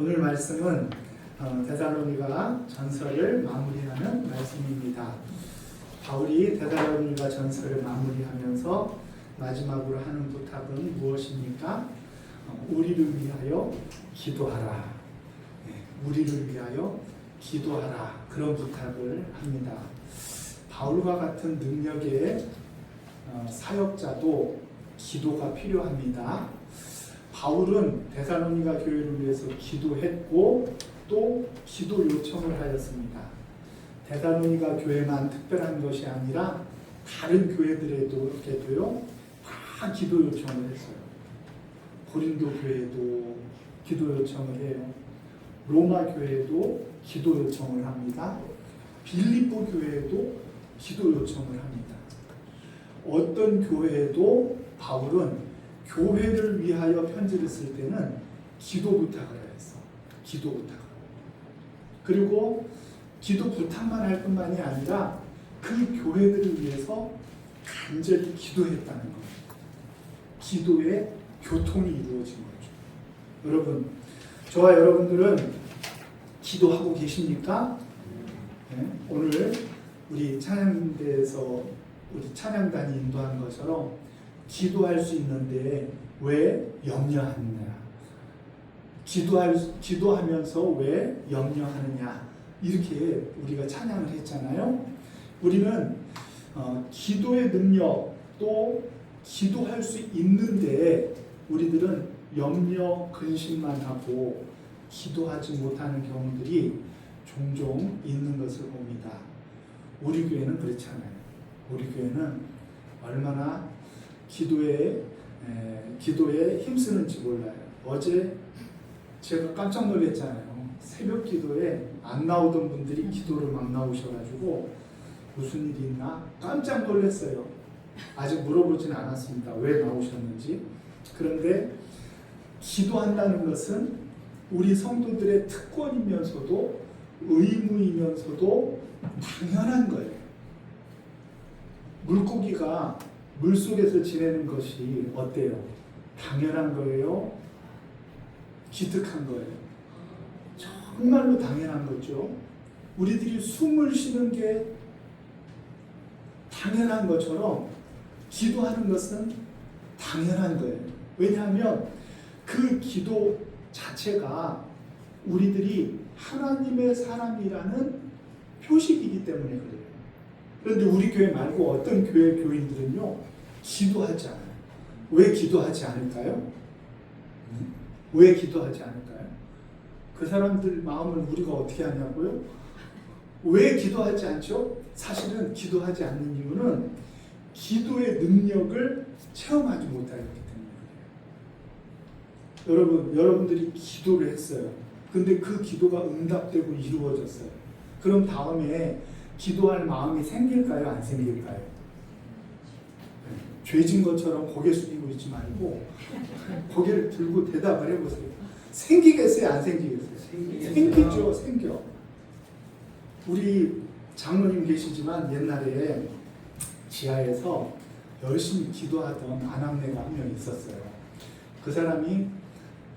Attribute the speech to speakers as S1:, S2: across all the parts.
S1: 오늘 말씀은 어, 데살로니가 전설을 마무리하는 말씀입니다. 바울이 데살로니가 전설을 마무리하면서 마지막으로 하는 부탁은 무엇입니까? 어, 우리를 위하여 기도하라. 네, 우리를 위하여 기도하라. 그런 부탁을 합니다. 바울과 같은 능력의 어, 사역자도 기도가 필요합니다. 바울은 데살로니가 교회를 위해서 기도했고 또 기도 요청을 하였습니다. 데살로니가 교회만 특별한 것이 아니라 다른 교회들에도요 다 기도 요청을 했어요. 고린도 교회도 기도 요청을 해요. 로마 교회도 기도 요청을 합니다. 빌립보 교회도 기도 요청을 합니다. 어떤 교회도 바울은 교회를 위하여 편지를 쓸 때는 기도 부탁을 했어. 기도 부탁을. 그리고 기도 부탁만 할 뿐만이 아니라 그 교회들을 위해서 간절히 기도했다는 것. 기도의 교통이 이루어진 거죠. 여러분, 저와 여러분들은 기도하고 계십니까? 네, 오늘 우리 찬양대에서 우리 찬양단이 인도한 것처럼 기도할 수 있는데 왜 염려하느냐? 기도할 기도하면서 왜 염려하느냐? 이렇게 우리가 찬양을 했잖아요. 우리는 어, 기도의 능력 또 기도할 수 있는데 우리들은 염려 근심만 하고 기도하지 못하는 경우들이 종종 있는 것을 봅니다. 우리 교회는 그렇지 않아요. 우리 교회는 얼마나 기도에 에, 기도에 힘쓰는지 몰라요. 어제 제가 깜짝 놀랐잖아요. 새벽 기도에 안 나오던 분들이 기도를 막 나오셔가지고 무슨 일이 있나 깜짝 놀랐어요. 아직 물어보진 않았습니다. 왜 나오셨는지. 그런데 기도한다는 것은 우리 성도들의 특권이면서도 의무이면서도 당연한 거예요. 물고기가 물 속에서 지내는 것이 어때요? 당연한 거예요? 기특한 거예요? 정말로 당연한 거죠. 우리들이 숨을 쉬는 게 당연한 것처럼 기도하는 것은 당연한 거예요. 왜냐하면 그 기도 자체가 우리들이 하나님의 사람이라는 표식이기 때문에 그래요. 그런데 우리 교회 말고 어떤 교회 교인들은요, 기도하지 않아요. 왜 기도하지 않을까요? 왜 기도하지 않을까요? 그 사람들 마음을 우리가 어떻게 하냐고요? 왜 기도하지 않죠? 사실은 기도하지 않는 이유는 기도의 능력을 체험하지 못하기 때문이에요. 여러분, 여러분들이 기도를 했어요. 근데 그 기도가 응답되고 이루어졌어요. 그럼 다음에 기도할 마음이 생길까요? 안 생길까요? 네, 죄진 것처럼 고개 숙이고 있지 말고 고개를 들고 대답을 해보세요. 생기겠어요? 안 생기겠어요?
S2: 생기겠어요.
S1: 생기죠, 생겨. 우리 장로님 계시지만 옛날에 지하에서 열심히 기도하던 아낙네가 한 명 있었어요. 그 사람이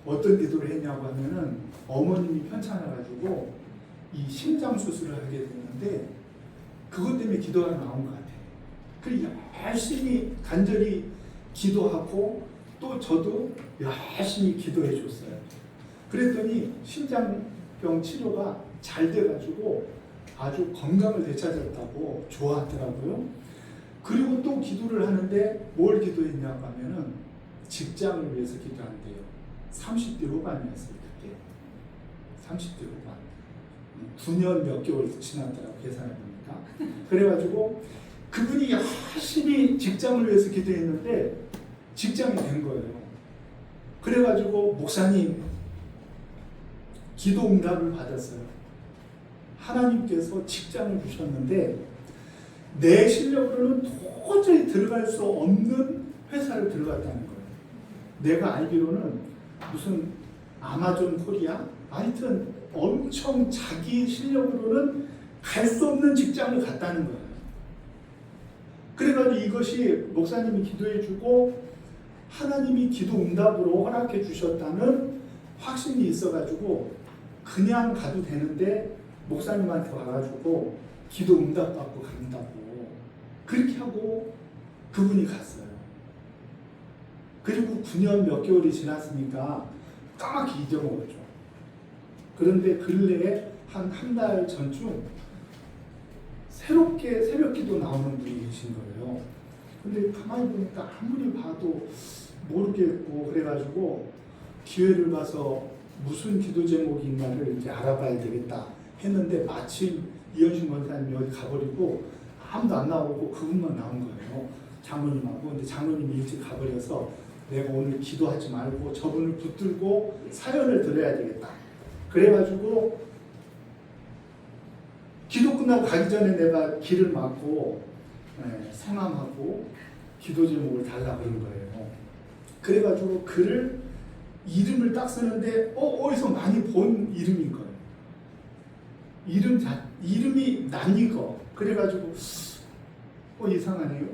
S1: 어떤 기도를 했냐고 하면은 어머님이 편찮아가지고 이 심장 수술을 하게 됐는데 그것 때문에 기도가 나온 것 같아요. 그 열심히 간절히 기도하고 또 저도 열심히 기도해 줬어요. 그랬더니 심장병 치료가 잘 돼가지고 아주 건강을 되찾았다고 좋아하더라고요. 그리고 또 기도를 하는데 뭘 기도했냐고 하면은 직장을 위해서 기도한대요. 30대 후반이었어요, 그때. 30대 후반. 9년 몇 개월 지났더라고 계산해 보니까. 그래가지고 그분이 열심히 직장을 위해서 기도했는데 직장이 된 거예요. 그래가지고 목사님 기도 응답을 받았어요. 하나님께서 직장을 주셨는데 내 실력으로는 도저히 들어갈 수 없는 회사를 들어갔다는 거예요. 내가 알기로는 무슨 아마존 코리아 하여튼 엄청 자기 실력으로는 갈 수 없는 직장을 갔다는 거예요. 그래가지고 이것이 목사님이 기도해주고 하나님이 기도 응답으로 허락해 주셨다는 확신이 있어가지고 그냥 가도 되는데 목사님한테 와가지고 기도 응답 받고 간다고 그렇게 하고 그분이 갔어요. 그리고 9년 몇 개월이 지났으니까 까맣게 잊어먹었죠. 그런데 근래에 한 한 달 전쯤 새롭게 새벽 기도 나오는 분이 계신 거예요. 근데 가만히 보니까 아무리 봐도 모르겠고 그래가지고 기회를 봐서 무슨 기도 제목이 있나를 이제 알아봐야 되겠다 했는데 마침 이현신 권사님이 어디 가버리고 아무도 안 나오고 그분만 나온 거예요. 장로님하고 근데 장로님이 일찍 가버려서 내가 오늘 기도하지 말고 저분을 붙들고 사연을 들어야 되겠다. 그래가지고 끝나고 가기 전에 내가 길을 막고 예, 성함하고 기도 제목을 달라 그런 거예요. 그래가지고 글을 이름을 딱 쓰는데 어 어디서 많이 본 이름인 거예요. 이름 자 이름이 낯익어. 그래가지고 어 이상하네요.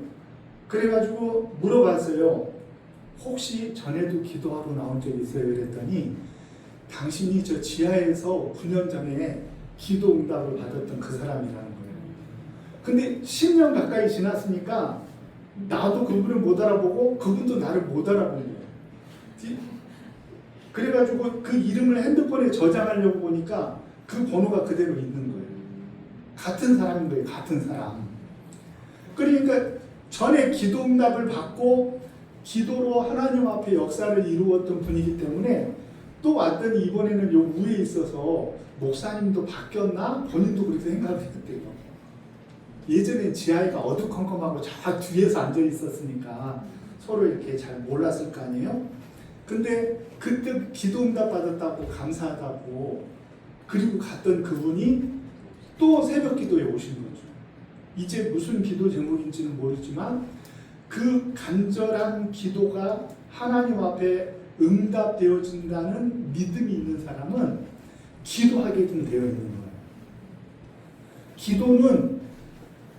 S1: 그래가지고 물어봤어요. 혹시 전에도 기도하러 나온 적 있어요? 그랬더니 당신이 저 지하에서 9년 전에 기도 응답을 받았던 그 사람이라는 거예요. 근데 10년 가까이 지났으니까 나도 그분을 못 알아보고 그분도 나를 못 알아본 거예요. 지- 그래가지고 그 이름을 핸드폰에 저장하려고 보니까 그 번호가 그대로 있는 거예요. 같은 사람인 거예요. 같은 사람. 그러니까 전에 기도 응답을 받고 기도로 하나님 앞에 역사를 이루었던 분이기 때문에 또 왔더니 이번에는 요 위에 있어서 목사님도 바뀌었나 본인도 그렇게 생각을 했대요. 예전에 지하이가 어두컴컴하고 저 뒤에서 앉아 있었으니까 서로 이렇게 잘 몰랐을 거 아니에요. 근데 그때 기도 응답 받았다고 감사하다고 그리고 갔던 그분이 또 새벽 기도에 오신 거죠. 이제 무슨 기도 제목인지는 모르지만 그 간절한 기도가 하나님 앞에 응답되어진다는 믿음이 있는 사람은 기도하게끔 되어 있는 거예요. 기도는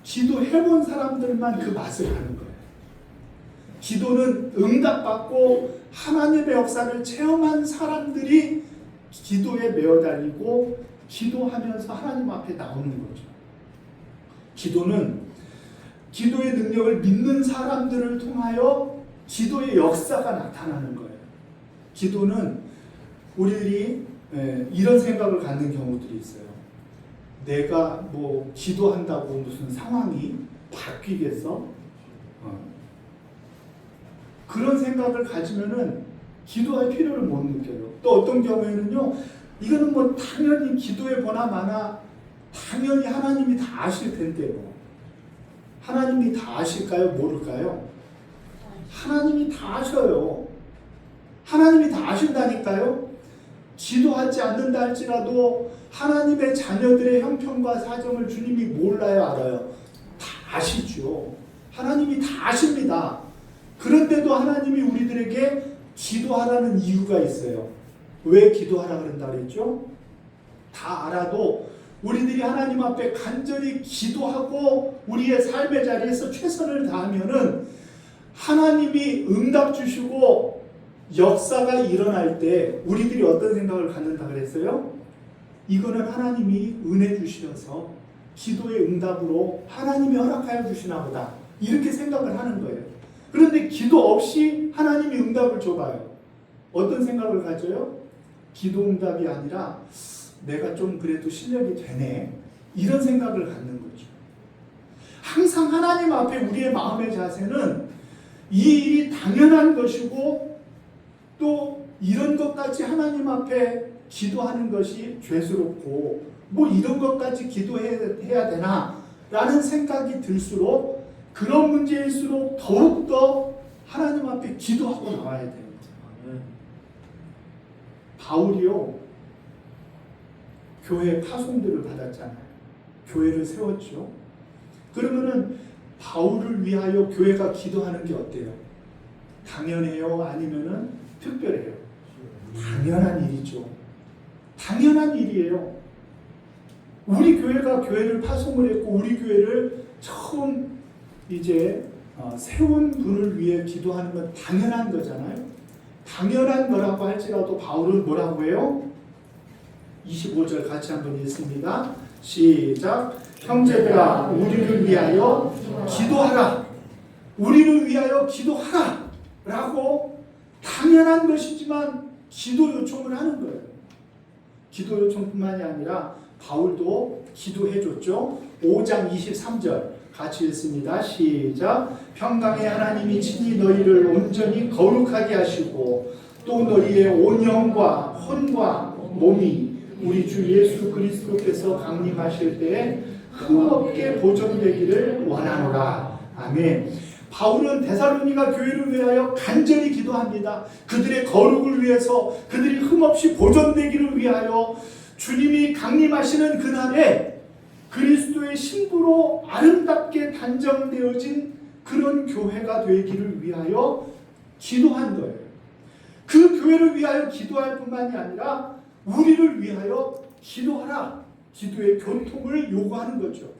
S1: 기도해본 사람들만 그 맛을 아는 거예요. 기도는 응답받고 하나님의 역사를 체험한 사람들이 기도에 매어 달리고 기도하면서 하나님 앞에 나오는 거죠. 기도는 기도의 능력을 믿는 사람들을 통하여 기도의 역사가 나타나는 거예요. 기도는 우리들이 에, 이런 생각을 갖는 경우들이 있어요. 내가 뭐 기도한다고 무슨 상황이 바뀌겠어? 어. 그런 생각을 가지면은 기도할 필요를 못 느껴요. 또 어떤 경우에는요, 이거는 뭐 당연히 기도해 보나 마나 당연히 하나님이 다 아실 텐데요. 하나님이 다 아실까요? 모를까요? 하나님이 다 아셔요. 하나님이 다 아신다니까요. 기도하지 않는다 할지라도 하나님의 자녀들의 형편과 사정을 주님이 몰라요, 알아요? 다 아시죠. 하나님이 다 아십니다. 그런데도 하나님이 우리들에게 기도하라는 이유가 있어요. 왜 기도하라 그런다 그랬죠? 다 알아도 우리들이 하나님 앞에 간절히 기도하고 우리의 삶의 자리에서 최선을 다하면은 하나님이 응답 주시고 역사가 일어날 때 우리들이 어떤 생각을 갖는다 그랬어요? 이거는 하나님이 은혜 주시어서 기도의 응답으로 하나님이 허락하여 주시나 보다. 이렇게 생각을 하는 거예요. 그런데 기도 없이 하나님이 응답을 줘봐요. 어떤 생각을 가져요? 기도 응답이 아니라 내가 좀 그래도 실력이 되네. 이런 생각을 갖는 거죠. 항상 하나님 앞에 우리의 마음의 자세는 이 일이 당연한 것이고 또 이런 것까지 하나님 앞에 기도하는 것이 죄스럽고 뭐 이런 것까지 기도해야 되나 라는 생각이 들수록 그런 문제일수록 더욱더 하나님 앞에 기도하고 나와야 됩니다. 바울이요 교회 파송들을 받았잖아요. 교회를 세웠죠. 그러면은 바울을 위하여 교회가 기도하는 게 어때요? 당연해요? 아니면은 특별해요? 당연한 일이죠. 당연한 일이에요. 우리 교회가 교회를 파송을 했고 우리 교회를 처음 이제 어, 세운 분을 위해 기도하는 건 당연한 거잖아요. 당연한 거라고 할지라도 바울은 뭐라고 해요? 25절 같이 한번 읽습니다. 시작. 형제들아, 우리를 위하여 기도하라. 우리를 위하여 기도하라. 라고 당연한 것이지만 기도 요청을 하는 거예요. 기도 요청뿐만이 아니라 바울도 기도해 줬죠. 5장 23절 같이 읽습니다. 시작. 평강의 하나님이 친히 너희를 온전히 거룩하게 하시고 또 너희의 온 영과 혼과 몸이 우리 주 예수 그리스도께서 강림하실 때에 흠없게 보존되기를 원하노라. 아멘. 바울은 데살로니가 교회를 위하여 간절히 기도합니다. 그들의 거룩을 위해서 그들이 흠없이 보존되기를 위하여 주님이 강림하시는 그날에 그리스도의 신부로 아름답게 단정되어진 그런 교회가 되기를 위하여 기도한 거예요. 그 교회를 위하여 기도할 뿐만이 아니라 우리를 위하여 기도하라. 기도의 교통을 요구하는 거죠.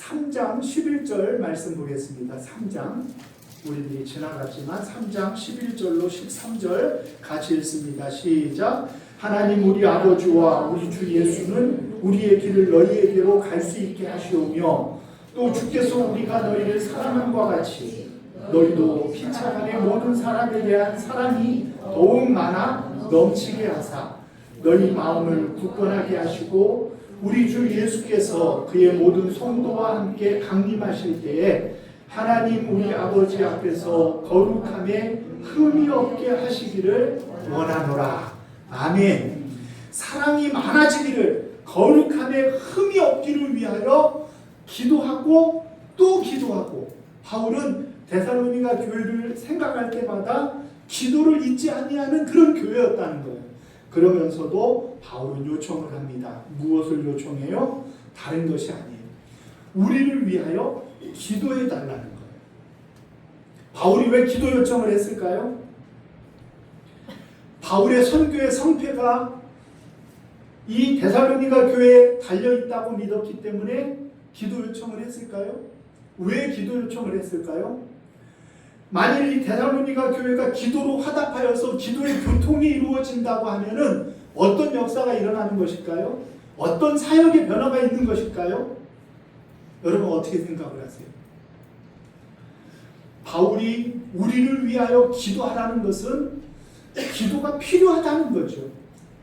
S1: 3장 11절 말씀 보겠습니다. 3장 우리들이 지나갔지만 3장 11절로 13절 같이 읽습니다. 시작. 하나님 우리 아버지와 우리 주 예수는 우리의 길을 너희에게로 갈 수 있게 하시오며 또 주께서 우리가 너희를 사랑함과 같이 너희도 피차간의 모든 사람에 대한 사랑이 더욱 많아 넘치게 하사 너희 마음을 굳건하게 하시고 우리 주 예수께서 그의 모든 성도와 함께 강림하실 때에 하나님 우리 아버지 앞에서 거룩함에 흠이 없게 하시기를 원하노라. 아멘. 사랑이 많아지기를 거룩함에 흠이 없기를 위하여 기도하고 또 기도하고 바울은 데살로니가 교회를 생각할 때마다 기도를 잊지 아니하는 그런 교회였다는 거예요. 그러면서도 바울은 요청을 합니다. 무엇을 요청해요? 다른 것이 아니에요. 우리를 위하여 기도해 달라는 거예요. 바울이 왜 기도 요청을 했을까요? 바울의 선교의 성패가 이 데살로니가 교회에 달려 있다고 믿었기 때문에 기도 요청을 했을까요? 왜 기도 요청을 했을까요? 만일 이 데살로니가 교회가 기도로 화답하여서 기도의 교통이 이루어진다고 하면은 어떤 역사가 일어나는 것일까요? 어떤 사역의 변화가 있는 것일까요? 여러분 어떻게 생각을 하세요? 바울이 우리를 위하여 기도하라는 것은 기도가 필요하다는 거죠.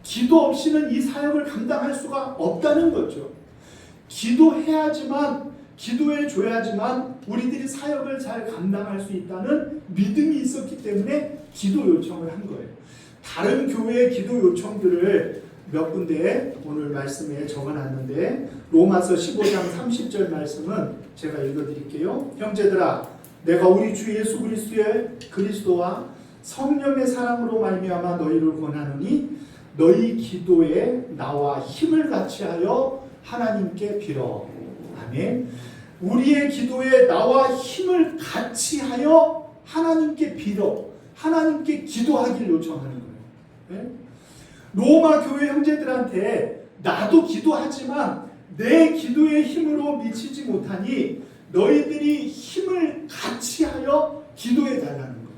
S1: 기도 없이는 이 사역을 감당할 수가 없다는 거죠. 기도해야지만 기도해 줘야지만 우리들이 사역을 잘 감당할 수 있다는 믿음이 있었기 때문에 기도 요청을 한 거예요. 다른 교회의 기도 요청들을 몇 군데 오늘 말씀에 적어놨는데 로마서 15장 30절 말씀은 제가 읽어드릴게요. 형제들아, 내가 우리 주 예수 그리스도의 그리스도와 성령의 사랑으로 말미암아 너희를 권하노니 너희 기도에 나와 힘을 같이하여 하나님께 빌어. 아멘. 우리의 기도에 나와 힘을 같이하여 하나님께 빌어. 하나님께 기도하길 요청하는 거예요. 네? 로마 교회 형제들한테 나도 기도하지만 내 기도의 힘으로 미치지 못하니 너희들이 힘을 같이 하여 기도해 달라는 거예요.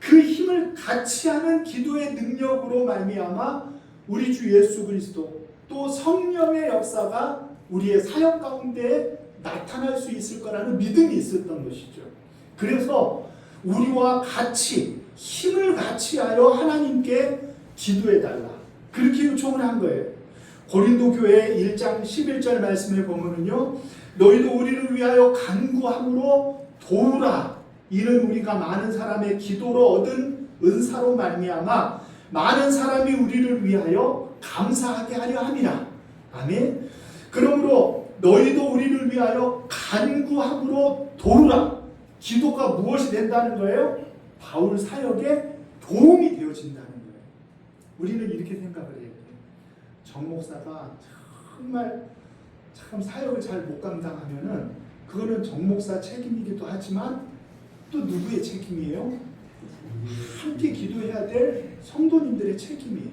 S1: 그 힘을 같이 하는 기도의 능력으로 말미암아 우리 주 예수 그리스도 또 성령의 역사가 우리의 사역 가운데 나타날 수 있을 거라는 믿음이 있었던 것이죠. 그래서 우리와 같이 힘을 같이 하여 하나님께 기도해 달라. 그렇게 요청을 한 거예요. 고린도 교회 1장 11절 말씀에 보면은요. 너희도 우리를 위하여 간구함으로 도우라. 이는 우리가 많은 사람의 기도로 얻은 은사로 말미암아 많은 사람이 우리를 위하여 감사하게 하려 함이라. 아멘. 그러므로 너희도 우리를 위하여 간구함으로 도우라. 기도가 무엇이 된다는 거예요? 바울 사역에 도움이 되어진다는 거예요. 우리는 이렇게 생각을 해요. 정 목사가 정말 참 사역을 잘 못 감당하면은 그거는 정 목사 책임이기도 하지만 또 누구의 책임이에요? 함께 기도해야 될 성도님들의 책임이에요.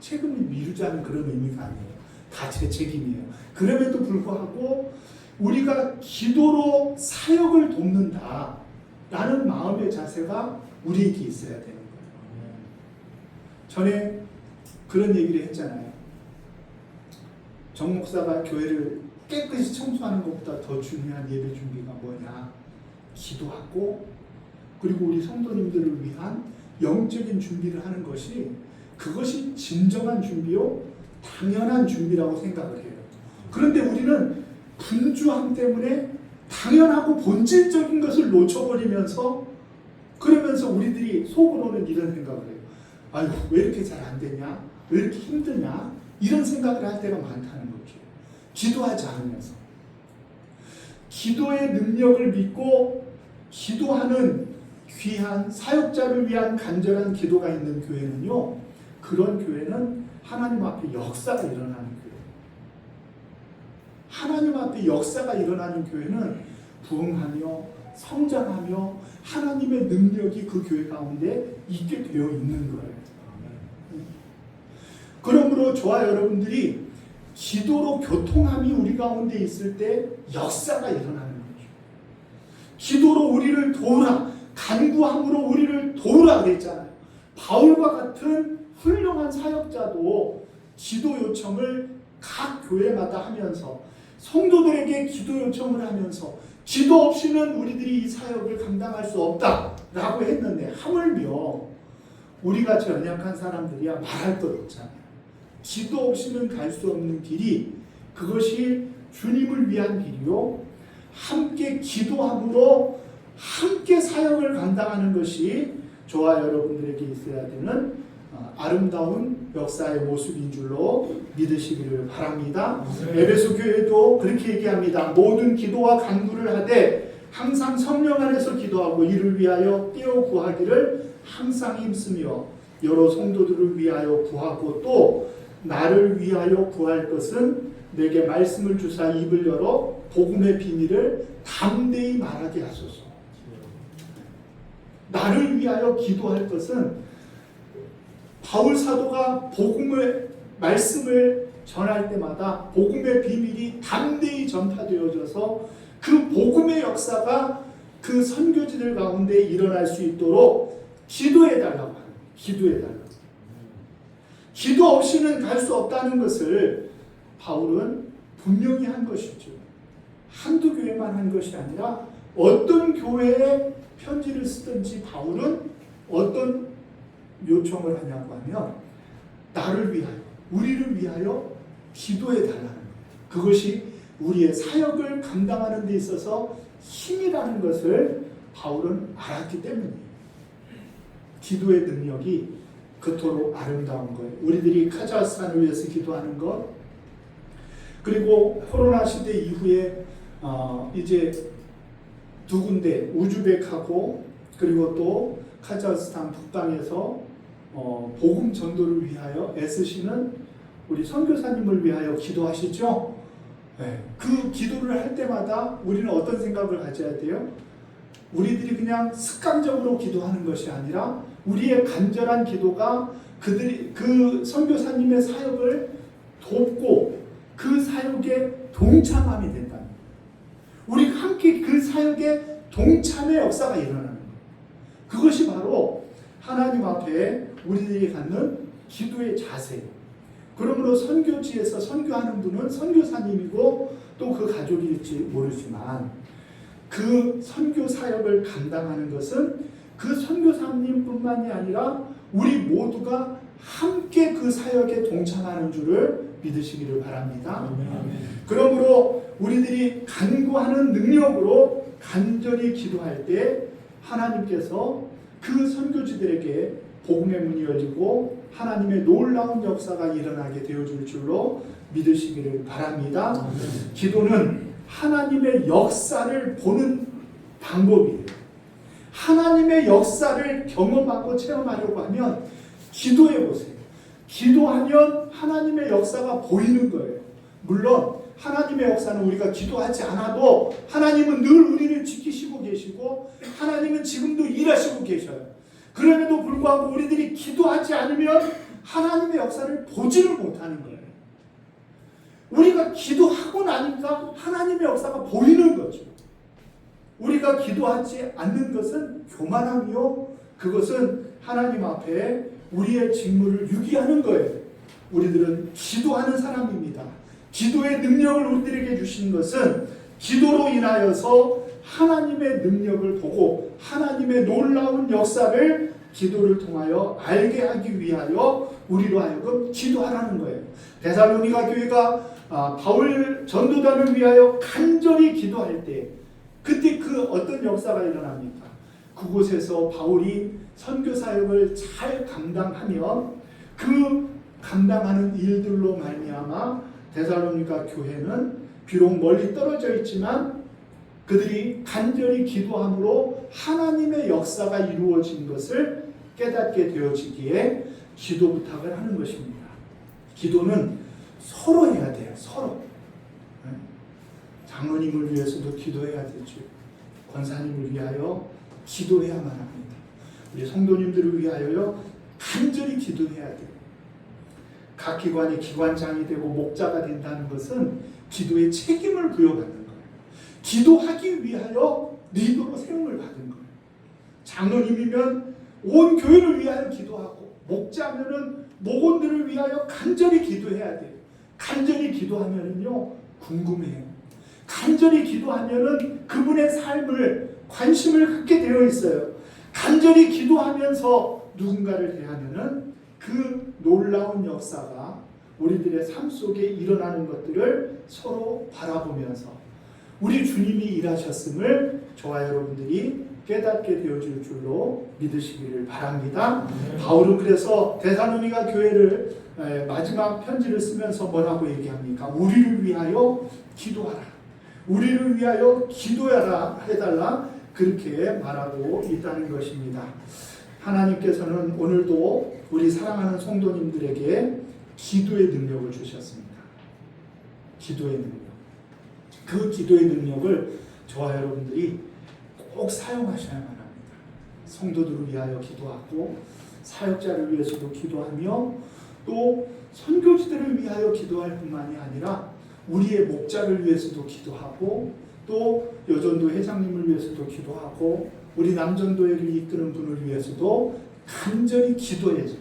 S1: 책임을 미루자는 그런 의미가 아니에요. 다 제 책임이에요. 그럼에도 불구하고 우리가 기도로 사역을 돕는다. 라는 마음의 자세가 우리에게 있어야 되는 거예요. 전에 그런 얘기를 했잖아요. 정 목사가 교회를 깨끗이 청소하는 것보다 더 중요한 예배 준비가 뭐냐? 기도하고 그리고 우리 성도님들을 위한 영적인 준비를 하는 것이 그것이 진정한 준비요, 당연한 준비라고 생각을 해요. 그런데 우리는 분주함 때문에 당연하고 본질적인 것을 놓쳐버리면서 그러면서 우리들이 속으로는 이런 생각을 해요. 아유 왜 이렇게 잘 안 되냐? 왜 이렇게 힘드냐? 이런 생각을 할 때가 많다는 거죠. 기도하지 않으면서 기도의 능력을 믿고 기도하는 귀한 사역자를 위한 간절한 기도가 있는 교회는요. 그런 교회는 하나님 앞에 역사가 일어나는 교회. 하나님 앞에 역사가 일어나는 교회는 부흥하며 성장하며 하나님의 능력이 그 교회 가운데 있게 되어 있는 거예요. 그러므로 저와 여러분들이 기도로 교통함이 우리 가운데 있을 때 역사가 일어나는 거죠. 기도로 우리를 도우라, 간구함으로 우리를 도우라 그랬잖아요. 바울과 같은 훌륭한 사역자도 기도 요청을 각 교회마다 하면서 성도들에게 기도 요청을 하면서 기도 없이는 우리들이 이 사역을 감당할 수 없다라고 했는데 하물며 우리가 연약한 사람들이야 말할 것 없잖아요. 기도 없이는 갈 수 없는 길이 그것이 주님을 위한 길이요. 함께 기도함으로 함께 사역을 감당하는 것이 저와 여러분들에게 있어야 되는 어, 아름다운 역사의 모습인 줄로 믿으시기를 바랍니다. 에베소 교회도 그렇게 얘기합니다. 모든 기도와 간구를 하되 항상 성령 안에서 기도하고 이를 위하여 떼어 구하기를 항상 힘쓰며 여러 성도들을 위하여 구하고 또 나를 위하여 구할 것은 내게 말씀을 주사 입을 열어 복음의 비밀을 담대히 말하게 하소서. 나를 위하여 기도할 것은 바울 사도가 복음의 말씀을 전할 때마다 복음의 비밀이 담대히 전파되어져서 그 복음의 역사가 그 선교지들 가운데 일어날 수 있도록 기도해 달라고 하는 기도해 달라고. 기도 없이는 갈 수 없다는 것을 바울은 분명히 한 것이죠. 한두 교회만 한 것이 아니라 어떤 교회에 편지를 쓰든지 바울은 어떤 요청을 하냐고 하면 나를 위하여 우리를 위하여 기도해 달라는 거예요. 그것이 우리의 사역을 감당하는 데 있어서 힘이라는 것을 바울은 알았기 때문이에요. 기도의 능력이 그토록 아름다운 거예요. 우리들이 카자흐스탄을 위해서 기도하는 것 그리고 코로나 시대 이후에 어, 이제 두 군데 우즈벡하고 그리고 또 카자흐스탄 북방에서 어, 복음 전도를 위하여 애쓰시는 우리 선교사님을 위하여 기도하시죠. 네. 그 기도를 할 때마다 우리는 어떤 생각을 가져야 돼요? 우리들이 그냥 습관적으로 기도하는 것이 아니라 우리의 간절한 기도가 그들이 그 선교사님의 사역을 돕고 그 사역에 동참함이 된다. 우리 함께 그 사역에 동참의 역사가 일어나는 것. 그것이 바로 하나님 앞에 우리들이 갖는 기도의 자세예요. 그러므로 선교지에서 선교하는 분은 선교사님이고 또 그 가족일지 모르지만 그 선교 사역을 감당하는 것은 그 선교사님뿐만이 아니라 우리 모두가 함께 그 사역에 동참하는 줄을 믿으시기를 바랍니다. 그러므로 우리들이 간구하는 능력으로 간절히 기도할 때 하나님께서 그 선교지들에게 복음의 문이 열리고 하나님의 놀라운 역사가 일어나게 되어줄 줄로 믿으시기를 바랍니다. 기도는 하나님의 역사를 보는 방법이에요. 하나님의 역사를 경험하고 체험하려고 하면 기도해 보세요. 기도하면 하나님의 역사가 보이는 거예요. 물론 하나님의 역사는 우리가 기도하지 않아도 하나님은 늘 우리를 지키시고 계시고 하나님은 지금도 일하시고 계셔요. 그럼에도 불구하고 우리들이 기도하지 않으면 하나님의 역사를 보지를 못하는 거예요. 우리가 기도하고 나니까 하나님의 역사가 보이는 거죠. 우리가 기도하지 않는 것은 교만함이요. 그것은 하나님 앞에 우리의 직무를 유기하는 거예요. 우리들은 기도하는 사람입니다. 기도의 능력을 우리들에게 주신 것은 기도로 인하여서 하나님의 능력을 보고 하나님의 놀라운 역사를 기도를 통하여 알게 하기 위하여 우리로 하여금 기도하라는 거예요. 데살로니가 교회가 아, 바울 전도단을 위하여 간절히 기도할 때 그때 그 어떤 역사가 일어납니까? 그곳에서 바울이 선교 사역을 잘 감당하면 그 감당하는 일들로 말미암아 데살로니가 교회는 비록 멀리 떨어져 있지만 그들이 간절히 기도함으로 하나님의 역사가 이루어진 것을 깨닫게 되어지기에 기도 부탁을 하는 것입니다. 기도는 서로 해야 돼요. 서로. 네? 장로님을 위해서도 기도해야 되죠. 권사님을 위하여 기도해야만 합니다. 우리 성도님들을 위하여 간절히 기도해야 돼요. 각 기관이 기관장이 되고 목자가 된다는 것은 기도의 책임을 부여받는. 기도하기 위하여 리더로 세움을 받은 거예요. 장로님이면 온 교회를 위하여 기도하고 목자면은 목원들을 위하여 간절히 기도해야 돼요. 간절히 기도하면은요 궁금해요. 간절히 기도하면은 그분의 삶을 관심을 갖게 되어 있어요. 간절히 기도하면서 누군가를 대하면은 그 놀라운 역사가 우리들의 삶 속에 일어나는 것들을 서로 바라보면서 우리 주님이 일하셨음을 저와 여러분들이 깨닫게 되어질 줄로 믿으시기를 바랍니다. 바울은 그래서 데살로니가 교회를 에, 마지막 편지를 쓰면서 뭐라고 얘기합니까? 우리를 위하여 기도하라. 우리를 위하여 기도하라 해달라 그렇게 말하고 있다는 것입니다. 하나님께서는 오늘도 우리 사랑하는 성도님들에게 기도의 능력을 주셨습니다. 기도의 능력. 그 기도의 능력을 저와 여러분들이 꼭 사용하셔야만 합니다. 성도들을 위하여 기도하고 사역자를 위해서도 기도하며 또 선교지들을 위하여 기도할 뿐만이 아니라 우리의 목자를 위해서도 기도하고 또 여전도 회장님을 위해서도 기도하고 우리 남전도회를 이끄는 분을 위해서도 간절히 기도해야죠.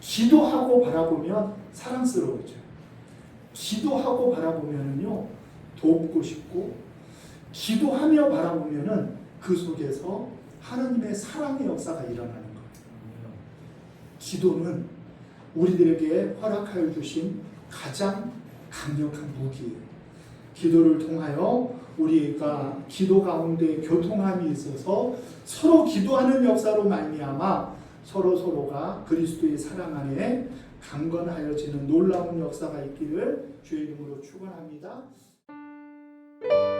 S1: 기도하고 바라보면 사랑스러워져요. 기도하고 바라보면은요 돕고 싶고 기도하며 바라보면은 그 속에서 하나님의 사랑의 역사가 일어나는 거예요. 기도는 우리들에게 허락하여 주신 가장 강력한 무기예요. 기도를 통하여 우리가 기도 가운데 교통함이 있어서 서로 기도하는 역사로 말미암아 서로 서로가 그리스도의 사랑 안에 강건하여지는 놀라운 역사가 있기를 주의 이름으로 축원합니다. thank you